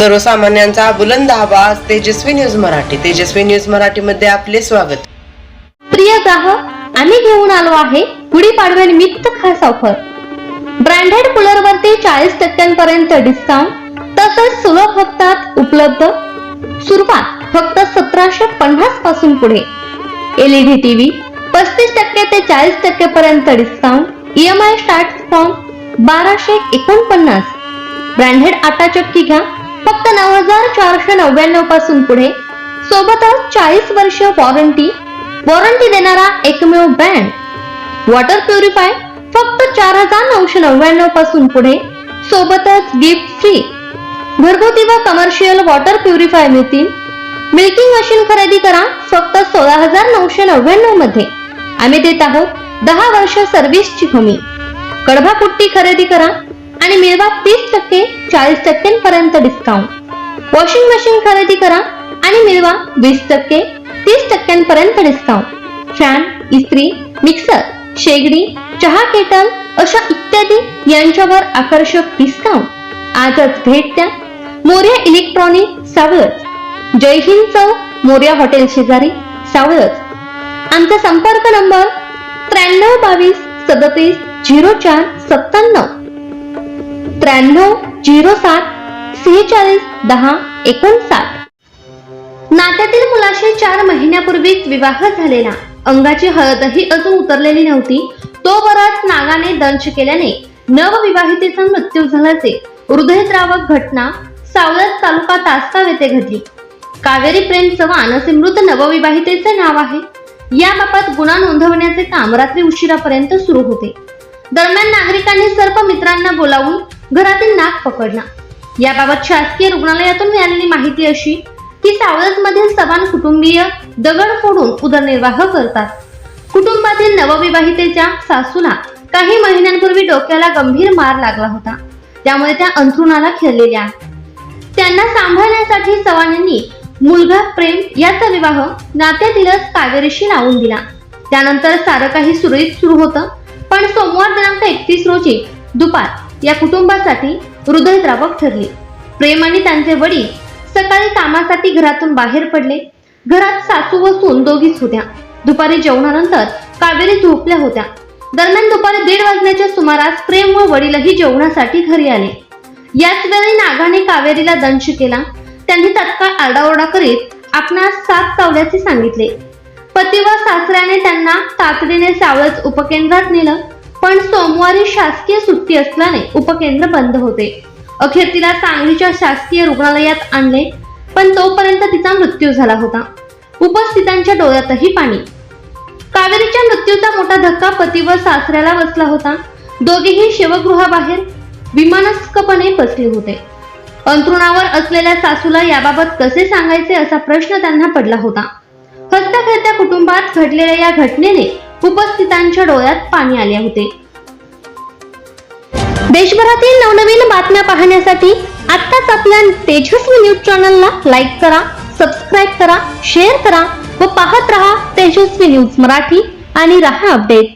सर्वसामान्यांचा बुलंद आवाज तेजस्वी न्यूज मराठी. तेजस्वी न्यूज मराठी मध्ये आपले स्वागत. प्रिय ग्राहक आम्ही घेऊन आलो आहे गुढी गुढीपाडव्यानिमित्त खास ऑफर. ब्रँडेड कूलर वरती चाळीस टक्क्यांपर्यंत डिस्काउंट तसंच सुलभ हप्त्यात उपलब्ध. सुरुवात फक्त सतराशे पन्नासपासून पुढे. एलईडी टीव्ही पस्तीस टक्के ते चाळीस टक्के पर्यंत डिस्काउंट ईएमआय स्टार्ट फॉर्म बाराशे एकोणपन्नास. ब्रँडेड आटा चक्की घ्या फक्त नऊ हजार चारशे नव्याण्णवपासून पुढे. सोबतच चाळीस वर्ष वॉरंटी वॉरंटी देणारा एकमेव ब्रँड वॉटर प्युरिफाय फक्त चार हजार नऊशे नव्याण्णवपासून पुढे. सोबतच गिफ्ट फ्री घरगुती व कमर्शियल वॉटर प्युरिफाय मिळतील. मिल्किंग मशीन खरेदी करा फक्त सोळा हजार नऊशे नव्याण्णवमध्ये. आम्ही देत आहोत दहा वर्ष सर्व्हिसची हमी. कडभा पुट्टी खरेदी करा आणि मिळवा तीस टक्के चाळीस टक्क्यांपर्यंत डिस्काउंट वॉशिंग मशीन खरेदी करा आणि मिळवा वीस टक्के तीस टक्क्यांपर्यंत डिस्काउंट फॅन इस्त्री मिक्सर शेगडी चहा केटल अशा इत्यादी यांच्यावर आकर्षक डिस्काउंट आजच भेट द्या. मोर्या इलेक्ट्रॉनिक सावळच जय हिंद चौक मोर्या हॉटेल शेजारी सावळच आमचा संपर्क नंबर त्र्याण्णव बावीस सदतीस झिरो चार सत्त्याण्णव. त्र्याण्णव झिरो सात सेहेचाळीस दहा एकोणसाठ. नात्यातील मुलाशी चार महिन्यापूर्वीच विवाह झालेला. अंगाची हळदही अजून उतरलेली नव्हती. तो बराच नागाने दंश केल्याने नवविवाहितेचा मृत्यू झाल्याचे हृदयद्रावक घटना सावळत तालुका तासगाव येथे घडली. कावेरी प्रेम चव्हाण असे मृत नवविवाहितेचे नाव आहे. याबाबत गुन्हा नोंदवण्याचे काम रात्री उशिरापर्यंत सुरू होते. दरम्यान नागरिकांनी सर्व मित्रांना बोलावून घरातील नाक पकडला याबाबत शासकीय रुग्णालयातून मिळालेली माहिती अशी की सावळज मधील सवान कुटुंबीय दगड फोडून उदरनिर्वाह करतात. कुटुंबातील नवविवाहितेच्या सासूला काही महिन्यांपूर्वी डोक्याला गंभीर मार लागला होता. त्यामुळे त्या अंथरुणाला खेळलेल्या. त्यांना सांभाळण्यासाठी चव्हाण यांनी मुलगा प्रेम याचा विवाह नात्यातीलच कावेरीशी लावून दिला. त्यानंतर सारं काही सुरळीत सुरू होतं. पण सोमवार दिनांक एकतीस रोजी दुपार या कुटुंबासाठी हृदयद्रावक ठरले. प्रेम आणि त्यांचे वडील सकाळी कामासाठी घरातून बाहेर पडले. घरात सासू व सून दोघीच होत्या. दुपारी जेवणानंतर कावेरी झोपल्या होत्या. दरम्यान दुपारी दीड वाजण्याच्या सुमारास प्रेम व वडीलही जेवणासाठी घरी आले. याच वेळी नागाने कावेरीला दंश केला. त्यांनी तत्काळ आरडाओरडा करीत आपणास सात चावल्याचे सांगितले. पती व सासऱ्याने त्यांना तातडीने सावळच उपकेंद्रात नेलं. पण सोमवारी शासकीय सुट्टी असल्याने उपकेंद्र बंद होते. अखेर तिला सांगलीच्या शासकीय रुग्णालयात आणले पण तोपर्यंत तिचा मृत्यू झाला होता. उपस्थितांच्या डोळ्यातही पाणी. कावेरीच्या मृत्यूचा मोठा धक्का पती व सासऱ्याला बसला होता. दोघेही शिवगृहाबाहेर विमानस्कपणे बसले होते. अंथरुणावर असलेल्या सासूला याबाबत कसे सांगायचे असा प्रश्न त्यांना पडला होता. हसत्या खेळत्या कुटुंबात घडलेल्या या घटनेने उपस्थितांच्या डोळ्यात पाणी आले होते. देशभरातील नवनवीन बातम्या पाहण्यासाठी आत्ताच आपल्या तेजस्वी न्यूज चॅनलला लाईक करा सबस्क्राईब करा शेअर करा व पाहत रहा तेजस्वी न्यूज मराठी आणि रहा अपडेट.